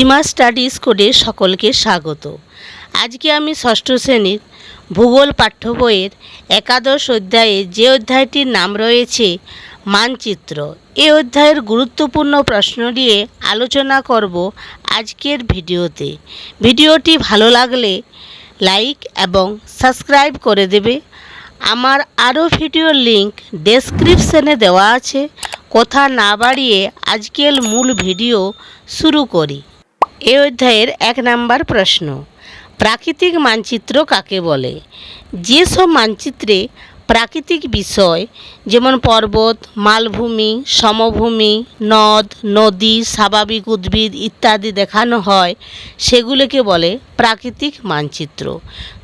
সীমা studies কোডে সকলকে স্বাগত। আজকে আমি ষষ্ঠ শ্রেণির ভূগোল পাঠ্য বইয়ের একাদশ অধ্যায়ে যে অধ্যায়টির নাম রয়েছে মানচিত্র, এ অধ্যায়ের গুরুত্বপূর্ণ প্রশ্ন নিয়ে আলোচনা করব আজকের ভিডিওতে। ভিডিওটি ভালো লাগলে লাইক এবং সাবস্ক্রাইব করে দেবে। আমার আরও ভিডিওর লিংক ডেসক্রিপশনে দেওয়া আছে। কথা না বাড়িয়ে আজকের মূল ভিডিও শুরু করি। এ অধ্যায়ের এক নাম্বার প্রশ্ন, প্রাকৃতিক মানচিত্র কাকে বলে? যেসব মানচিত্রে প্রাকৃতিক বিষয়, যেমন পর্বত, মালভূমি, সমভূমি, নদ, নদী, স্বাভাবিক উদ্ভিদ ইত্যাদি দেখানো হয়, সেগুলোকে বলে প্রাকৃতিক মানচিত্র।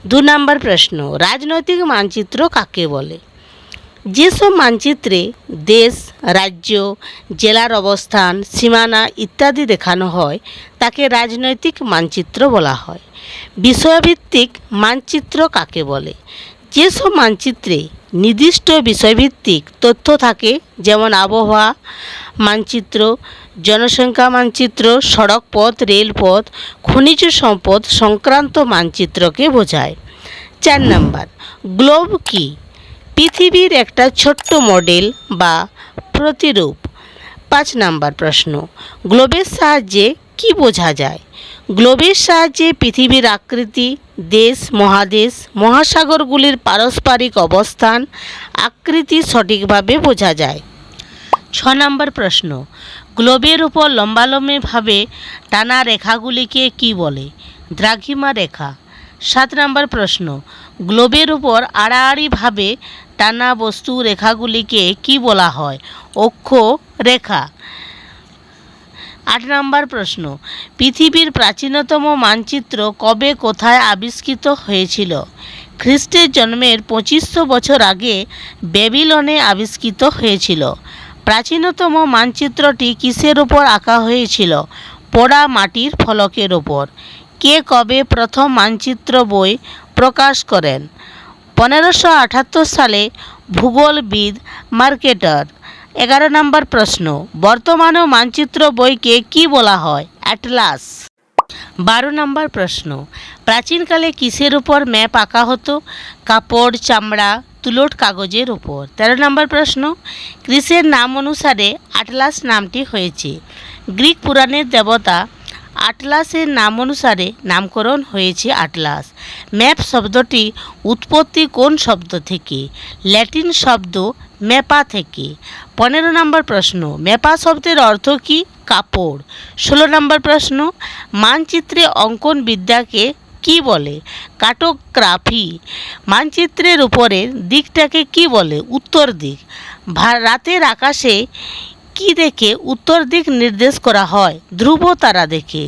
দু নম্বর প্রশ্ন, রাজনৈতিক মানচিত্র কাকে বলে? যেসব মানচিত্রে দেশ, রাজ্য, জেলার অবস্থান, সীমানা ইত্যাদি দেখানো হয়, তাকে রাজনৈতিক মানচিত্র বলা হয়। বিষয়ভিত্তিক মানচিত্র কাকে বলে? যেসব মানচিত্রে নির্দিষ্ট বিষয়ভিত্তিক তথ্য থাকে, যেমন আবহাওয়া মানচিত্র, জনসংখ্যা মানচিত্র, সড়ক পথ রেলপথ খনিজ সম্পদ সংক্রান্ত মানচিত্রকে বোঝায়। চার নাম্বার, গ্লোব কী? পৃথিবীর একটা ছোট্ট মডেল বা প্রতিরূপ। পাঁচ নাম্বার প্রশ্ন, গ্লোবের সাহায্যে কি বোঝা যায়? গ্লোবের সাহায্যে পৃথিবীর আকৃতি, দেশ, মহাদেশ, মহাসাগরগুলির পারস্পরিক অবস্থান, আকৃতি সঠিকভাবে বোঝা যায়। ছ নম্বর প্রশ্ন, গ্লোবের উপর লম্বালম্বিভাবে টানা রেখাগুলিকে কি বলে? দ্রাঘিমা রেখা। সাত নম্বর প্রশ্ন, গ্লোবের উপর আড়াআড়িভাবে টানা বস্তু রেখাগুলিকে কি বলা হয়? অক্ষ, রেখা। আট নম্বর প্রশ্ন। পৃথিবীর প্রাচীনতম মানচিত্র কবে কোথায় আবিষ্কৃত হয়েছিল? খ্রিস্টের জন্মের পঁচিশশো বছর আগে বেবিলনে আবিষ্কৃত হয়েছিল। প্রাচীনতম মানচিত্রটি কিসের ওপর আঁকা হয়েছিল? পোড়া মাটির ফলকের ওপর কে কবে প্রথম মানচিত্র বই প্রকাশ করেন? পনেরোশো আটাত্তর সালে ভূগোলবিদ, মার্কেটার। এগারো নম্বর প্রশ্ন বর্তমানেও মানচিত্র বইকে কি বলা হয়? অ্যাটলাস। বারো নম্বর প্রশ্ন, প্রাচীনকালে কিসের উপর ম্যাপ আঁকা হতো? কাপড়, চামড়া তুলোট কাগজের উপর। তেরো নম্বর প্রশ্ন, গ্রিসের নাম অনুসারে আটলাস নামটি হয়েছে। গ্রিক পুরাণের দেবতা আটলাসের নাম অনুসারে নামকরণ হয়েছে আটলাস। ম্যাপ শব্দটি উৎপত্তি কোন শব্দ থেকে? ল্যাটিন শব্দ ম্যাপা থেকে। পনেরো নম্বর প্রশ্ন, ম্যাপা শব্দের অর্থ কী? কাপড়। ষোলো নম্বর প্রশ্ন, মানচিত্রে অঙ্কন বিদ্যাকে কি বলে? কাটোগ্রাফি। মানচিত্রের উপরের দিকটাকে কি বলে? উত্তর দিক। রাতের আকাশে কি দেখে উত্তর দিক নির্দেশ করা হয়? ধ্রুব তারা দেখে।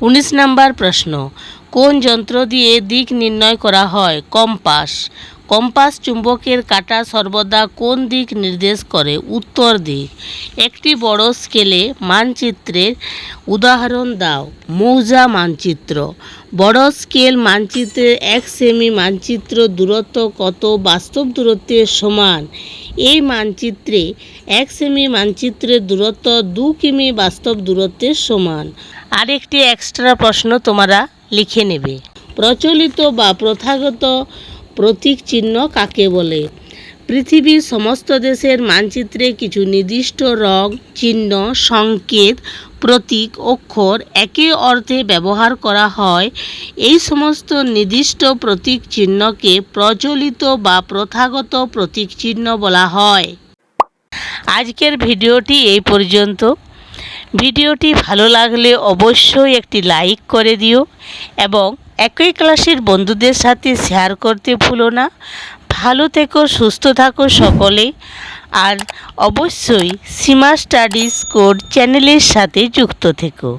উনিশ নাম্বার প্রশ্ন, কোন যন্ত্র দিয়ে দিক নির্ণয় করা হয়? কম্পাস। কম্পাস চুম্বকের কাঁটা সর্বদা কোন দিক নির্দেশ করে? উত্তর দিক। একটি বড় স্কেলে মানচিত্রের উদাহরণ দাও। মৌজা মানচিত্র। বড় স্কেল মানচিত্রের এক সেমি মানচিত্র দূরত্ব কত? বাস্তব দূরত্বের সমান। এই মানচিত্রে এক সেমি মানচিত্রের দূরত্ব দু কিমি বাস্তব দূরত্বের সমান। আরেকটি এক্সট্রা প্রশ্ন তোমরা লিখে নেবে। প্রচলিত বা প্রথাগত প্রতীক চিহ্ন কাকে বলে? পৃথিবীর সমস্ত দেশের মানচিত্রে কিছু নির্দিষ্ট রং, চিহ্ন, সংকেত, প্রতীক, অক্ষর একই অর্থে ব্যবহার করা হয়। এই সমস্ত নির্দিষ্ট প্রতীক চিহ্নকে প্রচলিত বা প্রথাগত প্রতীক চিহ্ন বলা হয়। আজকের ভিডিওটি এই পর্যন্ত। ভিডিওটি ভালো লাগলে অবশ্যই একটি লাইক করে দিও এবং একই ক্লাসের বন্ধুদের সাথে শেয়ার করতে ভুলো না। ভালো থেকো, সুস্থ থাকো সকলে। আর অবশ্যই সীমা স্টাডিজ কোড চ্যানেলের সাথে যুক্ত থেকো।